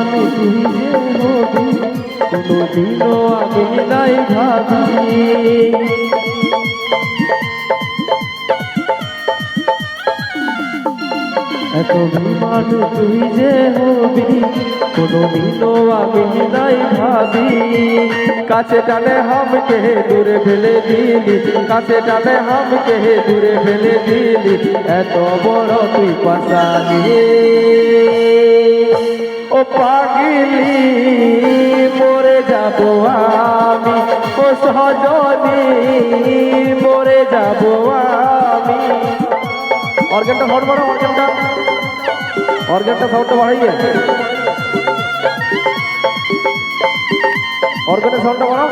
বিমানে তুই যে হবি কোনোদিনও আমি নাই ভাবি। এত বিমান তুই যে হবি কোনোদিনও আমি নাই ভাবি। কাছে টানে হামকে দূরে ফেলে দিলি, কাছে টানে হামকে দূরে ফেলে দিলি, এত বড় তুই পাশালি ও পাগিলি, মরে যাব আমি। ও সহজনি মরে যাব আমি। অর্গানটা সাউন্ড বাড়াও অর্গানটা অর্গানটা সাউন্ডটা বাড়াইয়ে। অর্গানের সাউন্ডটা বাড়াও।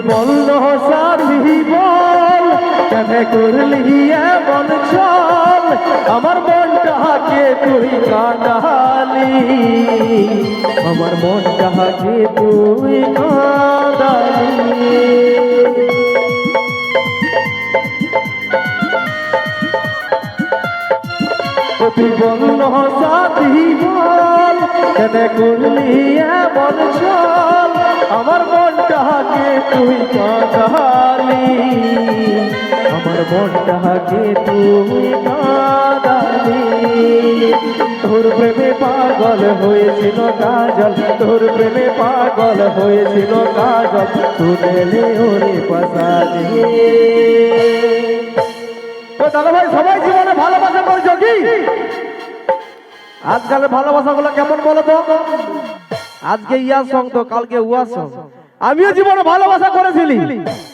বলল সাথী বল কেন করলি এমন চল আমার মনটাকে তুই কাঁদালি। আমার মনটাকে তুই কাঁদালি। ও তুই বল কেন করলি এমন চল, আমার মনটাকে তুই কাঁদালি। আমার মনটাকে তুই কাঁদালি। তোর প্রেমে পাগল হয়েছিল কাজল, তোর প্রেমে পাগল হয়েছিল কাজল শুনেলে ওরে পাশালি। দাদা ভাই সবাই জীবনে ভালোবাসা করছ কি? আজকালের ভালোবাসা গুলো কেমন বলো তো? আজকে ইয়ার সং তো, কালকে উয়ার সং আমিও জীবনে ভালোবাসা করেছিলি।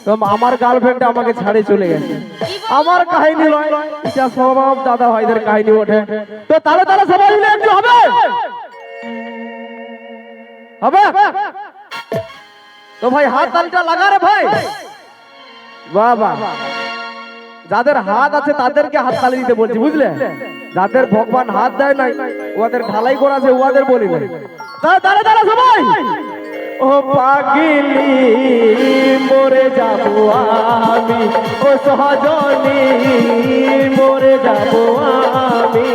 তো আমার গার্লফ্রেন্ড আমাকে ছাড়ে চলে গেছে। আমার কাহিনী নয়, এটা সব দাদা ভাইদের কাহিনী ওঠে তো তাহলে তাহলে সবাই মিলে একটু হবে? হবে? তো ভাই, হাত তালটা লাগা রে ভাই। বাহ বাহ যাদের হাত আছে তাদেরকে হাত তালি দিতে বলছি, বুঝলে? যাদের ভগবান হাত দেয় নাই ওদের ঢালাই করা আছে ওদের বলি নাই। দাঁড়া দাঁড়া, সবাই! ও পাগিলি, মরে যাব আমি। ও সহজনি, মরে যাব আমি।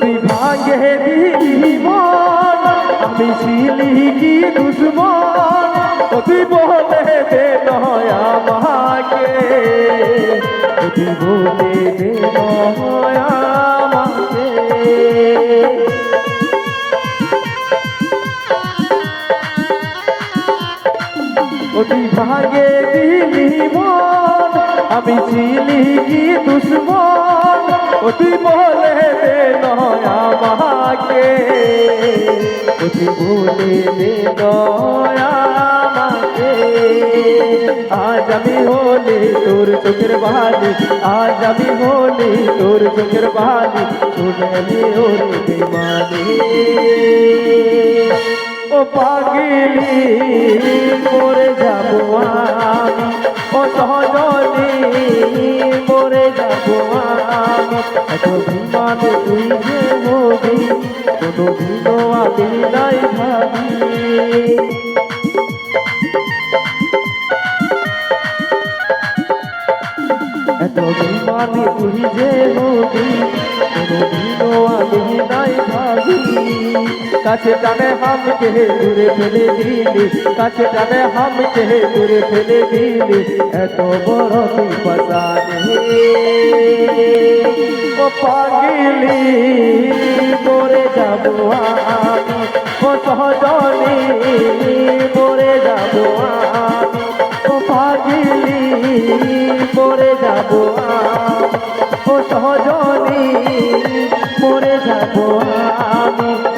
তুই ভাঙে দিলি মন আমি ছিলি কি দুশ্মন? তুই বলে দে নয় আমাকে। ও তুই বলে দে নয় আমাকে তুই ভাঙে দিলি মন, আমি ছিলি কি দুশ্মন? তুই বলে দে নয় আমাকে। ও বলে দে নয় আমাকে। আজ আমি হলি তোর চোখের বালি, আজ আমি হলি তোর চোখের বালি শুনলি ওর বেমানি। ও পাগিলি, মরে যাব আমি, ও সহজনি, মরে যাব আমি। এত বিমানে তুই যে হবি কোনো দিনও আমি নাই ভাবি। অভিমানী তুই যে ভাবি কাছে টানে হামকে দূরে ফেলে দিলি, কাছে টানে হামকে দূরে ফেলে দিলি, এত বড় তুই পসানে ও পাগিলি, মরে যাব আমি, ও সহজনি, মরে যাব আমি যাব আমি।